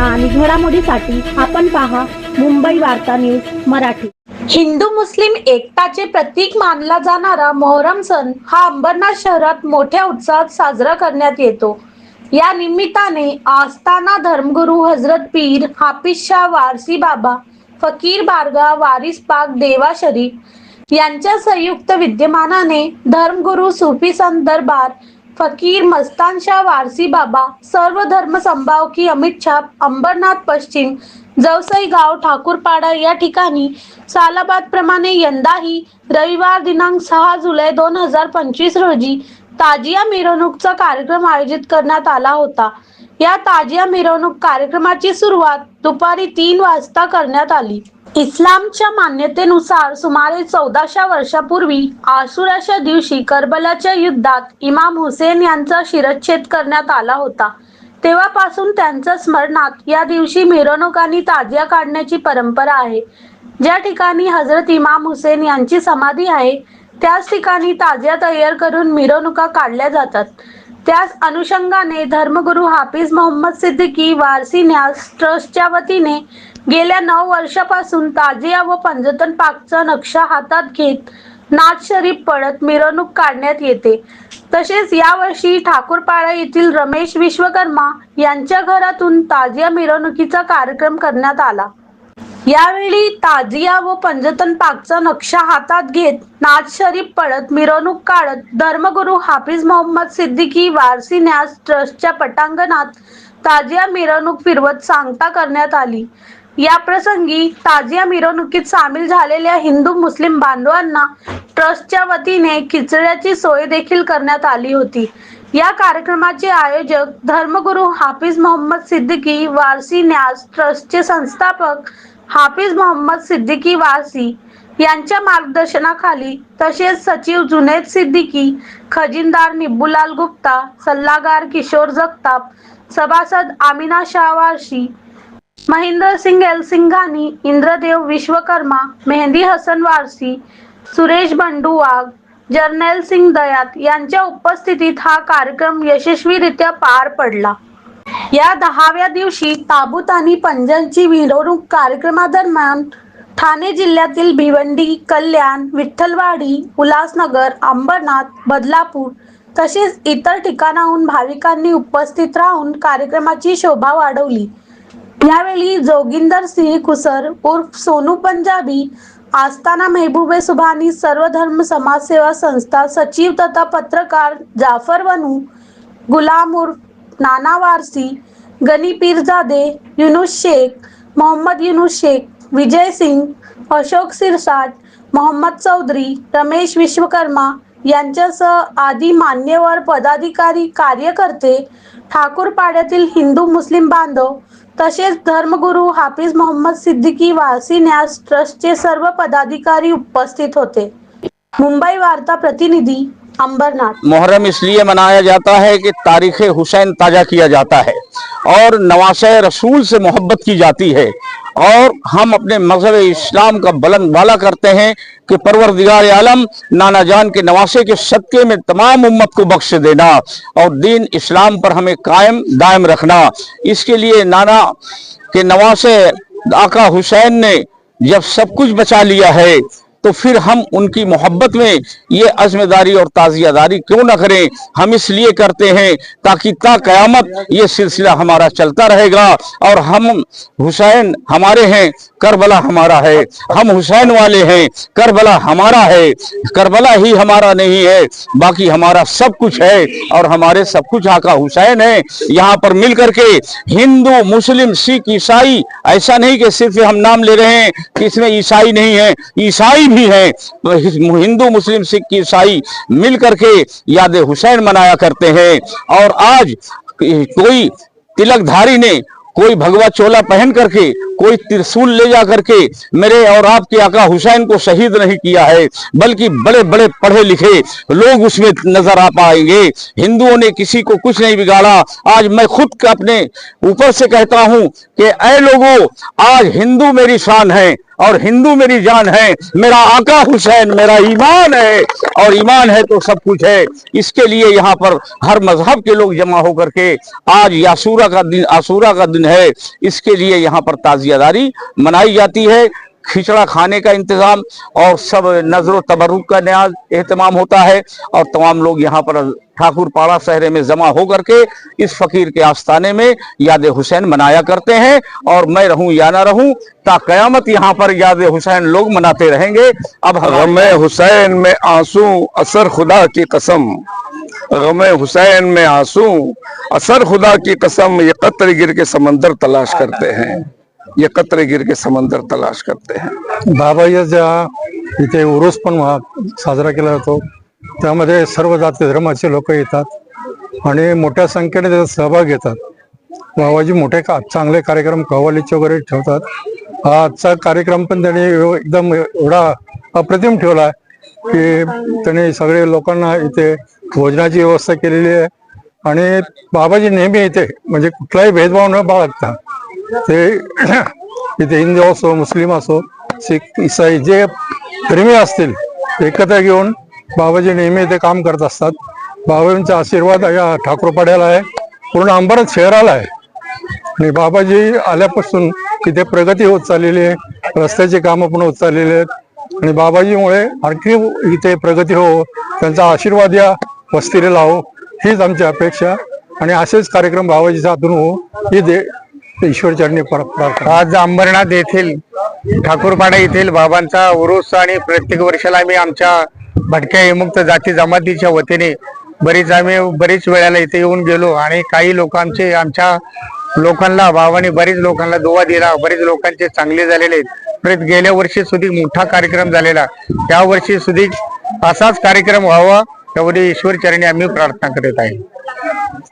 आणि घडामोडीसाठी आपण पहा मुंबई वार्ता न्यूज मराठी. हिंदू मुस्लिम एकताचे प्रतीक मानला जाणारा मोहरम सण हा अंबरनाथ शहरात मोठ्या उत्साहात साजरा करण्यात येतो. या निमित्ताने आस्थाना धर्मगुरू हजरत पीर हाफिज शाह वारसी बाबा फकीर बारगा वारिस पाक देवा शरीफ यांच्या संयुक्त विद्यमानाने धर्मगुरू सुफी संत दरबार फकीर मस्तानशाह वारसी बाबा सर्व धर्म संभावकी अमित छाप अंबरनाथ पश्चिम जवसई गाव ठाकूरपाडा या ठिकाणी सालाबाद प्रमाणे यंदाही रविवार दिनांक सहा जुलै दोन हजार पंचवीस रोजी ताजिया मिरवणूकचा कार्यक्रम आयोजित करण्यात आला होता. या ताजिया मिरवणूक कार्यक्रमाची सुरुवात दुपारी तीन वाजता करण्यात आली. इस्लामच्या मान्यतेनुसार सुमारे चौदाशे वर्षापूर्वी आसुराच्या दिवशी करबलाच्या युद्धात इमाम हुसेन यांचा शिरच्छेद करण्यात आला होता. तेव्हापासून त्यांच्या स्मरणात या दिवशी मिरवणुकांनी ताजिया काढण्याची परंपरा आहे. ज्या ठिकाणी हजरत इमाम हुसेन यांची समाधी आहे त्याच ठिकाणी ताजिया तयार करून मिरवणुका काढल्या जातात. त्याच अनुषंगाने धर्मगुरू हाफिज मोहम्मद सिद्दीकी वारसी न्यास ट्रस्टच्या वतीने गेल्या नऊ वर्षापासून ताजिया व पंजतन पाकचा नक्षा हातात घेत नाथ शरीफ पडत मिरवणूक काढण्यात येते. तसेच यावर्षी ठाकूरपाडा येथील रमेश विश्वकर्मा यांच्या घरातून ताजिया मिरवणुकीचा कार्यक्रम करण्यात आला. यावेळी ताजिया व पंजतन पाकचा नक्षा हातात घेत नाच शरीफ पडत मिरवणूक काढत धर्मगुरू हाफिज मोहम्मद सिद्दीकी वारसी न्यास ट्रस्टच्या पटांगणात ताजिया मिरवणूक फिरवत सांगता करण्यात आली. या प्रसंगी ताजिया मिरवणुकीत सामील झालेल्या हिंदू मुस्लिम बांधवांना ट्रस्टच्या वतीने खिचड्याची सोय देखील करण्यात आली होती. या कार्यक्रमाचे आयोजक धर्मगुरू हाफिज मोहम्मद सिद्दीकी वारसी न्यास ट्रस्टचे संस्थापक हाफिज मोहम्मद सिद्दीकी वारसी यांच्या मार्गदर्शनाखाली तसेच सचिव जुनेद सिद्दीकी खजिनदार निब्बुलाल गुप्ता सल्लागार किशोर जगताप सभासद आमिना शाह वारशी महेंद्र सिंग एलसिंघानी इंद्रदेव विश्वकर्मा मेहंदी हसन वारसी सुरेश बंडू वाघ जर्नल सिंग दयात यांच्या उपस्थितीत हा कार्यक्रम यशस्वीरित्या पार पडला. या दहाव्या दिवशी ताबूत आणि पंजांची मिरवणूक कार्यक्रमादरम्यान ठाणे जिल्ह्यातील भिवंडी कल्याण विठ्ठलवाडी उल्हासनगर अंबरनाथ बदलापूर तसेच इतर ठिकाणाहून भाविकांनी उपस्थित राहून कार्यक्रमाची शोभा वाढवली. यावेळी जोगिंदर सिंह खुसर उर्फ सोनू पंजाबी आस्थाना मेहबूबे सुभानी सर्वधर्म समाजसेवा संस्था सचिव तथा पत्रकार जाफर वनू गुलाम उर्फ नाना वारसी गनी पीरजादे युनुस शेख मोहम्मद युनुस शेख विजय सिंग अशोक सिरसाट मोहम्मद चौधरी रमेश विश्वकर्मा यांच्यासह आदी मान्यवर पदाधिकारी कार्यकर्ते ठाकूरपाड्यातील हिंदू मुस्लिम बांधव तसेच धर्मगुरू हाफिज मोहम्मद सिद्दीकी वासी न्यास ट्रस्टचे सर्व पदाधिकारी उपस्थित होते. मुंबई वार्ता प्रतिनिधी अंबरनाथ मुहर्रम इसलिए मनाया जाता है कि तारीख हुसैन ताजा किया जाता है और नवास रसूल से मोहब्बत की जाती है और हम अपने मजहब इस्लाम का बुलंद वाला करते हैं कि परवरदिगार आलम नाना जान के नवासे के सदक़े में तमाम उम्मत को बख्श देना और दीन इस्लाम पर تو پھر ہم ان کی محبت میں یہ عزم داری اور تازیہ داری کیوں نہ کریں؟ ہم اس لیے کرتے ہیں تاکہ تا قیامت یہ سلسلہ ہمارا چلتا رہے گا اور ہم حسین ہمارے ہیں کربلا ہمارا ہے، ہم حسین والے ہیں، کربلا ہمارا ہے۔ کربلا ہی ہمارا نہیں ہے، باقی ہمارا سب کچھ ہے۔ اور ہمارے سب کچھ آقا حسین ہے یہاں پر مل کر کے ہندو، مسلم، سکھ، عیسائی، ایسا نہیں کہ صرف ہم نام لے رہے ہیں کہ اس میں عیسائی نہیں ہے۔ عیسائی بھی ہیں۔ ہندو، مسلم، سکھ، عیسائی مل کر کے یاد حسین منایا کرتے ہیں۔ اور آج کوئی تلک دھاری نے کوئی بھگوا چولا پہن کر کے کوئی ترسول لے جا کر کے میرے اور آپ کے آقا حسین کو شہید نہیں کیا ہے، بلکہ بڑے بڑے پڑھے لکھے لوگ اس میں نظر آ پائیں گے۔ ہندوؤں نے کسی کو کچھ نہیں بگاڑا۔ آج میں خود اپنے اوپر سے کہتا ہوں کہ اے لوگوں آج ہندو میری شان ہے اور ہندو میری جان ہے۔ میرا آقا حسین، میرا ایمان ہے۔ اور ایمان ہے تو سب کچھ ہے۔ اس کے لیے یہاں پر ہر مذہب کے لوگ جمع ہو کر کے آج یاسورہ کا دن آسورا کا دن ہے۔ اس کے لیے یہاں پر تعزیہ यहाँ पर ताजियादारी मनाई जाती है खिचड़ा खाने का इंतजाम और सब नजर तबरुक का न्याज एहतमाम होता है और तमाम लोग यहाँ पर ठाकुर पाड़ा शहरे में जमा होकर के इस फकीर के आस्थाने में याद हुसैन मनाया करते हैं और मैं रहूं या ना रहूं ता कयामत यहाँ पर याद हुसैन लोग मनाते रहेंगे अब गम हुसैन में आंसू असर खुदा की कसम गम हुसैन में आंसू असर खुदा की कसम ये कत्र गिर के समंदर तलाश करते हैं ये एकत्र गिर के समंदर तलाश करते हैं। बाबाईचा इथे उरूस पण वा- साजरा केला जातो त्यामध्ये सर्व जाती धर्माचे लोक येतात आणि मोठ्या संख्येने त्याचा सहभाग घेतात. बाबाजी मोठे का चांगले कार्यक्रम कव्वालीचे वगैरे ठेवतात. हा आजचा कार्यक्रम पण त्यांनी एकदम एवढा अप्रतिम ठेवला की त्यांनी सगळे लोकांना इथे भोजनाची व्यवस्था केलेली आहे. आणि बाबाजी नेहमी इथे म्हणजे कुठलाही भेदभाव न बाळगता ते इथे हिंदू असो मुस्लिम असो सिख इसाई जे प्रेमी असतील एकत्र घेऊन बाबाजी नेहमी इथे काम करत असतात. बाबाजींचा आशीर्वाद या ठाकूरपाड्याला आहे. पूर्ण अंबरच शहराला आहे. आणि बाबाजी आल्यापासून इथे प्रगती होत चाललेली आहे. रस्त्याची कामं पण होत चाललेली आहेत. आणि बाबाजीमुळे आणखी इथे प्रगती हो त्यांचा आशीर्वाद या वस्तीला लावो हीच आमची अपेक्षा. आणि असेच कार्यक्रम बाबाजीच्या हातून हो ही दे ईश्वरचरणी चरणी आज अंबरनाथ येथील ठाकूरपाडा येथील बाबांचा उरुस आणि प्रत्येक वर्षाला आम्ही आमच्या भटक्या विमुक्त जाती जमातीच्या वतीने बरीच आम्ही बरीच वेळाला इथे येऊन गेलो आणि काही लोकांचे आमच्या लोकांना भावाने बरीच लोकांना दुवा दिला बरेच लोकांचे चांगले झालेले आहेत. परत गेल्या वर्षी सुद्धा मोठा कार्यक्रम झालेला. या वर्षी सुद्धा असाच कार्यक्रम व्हावा एवढी ईश्वर चरणी आम्ही प्रार्थना करीत आहे.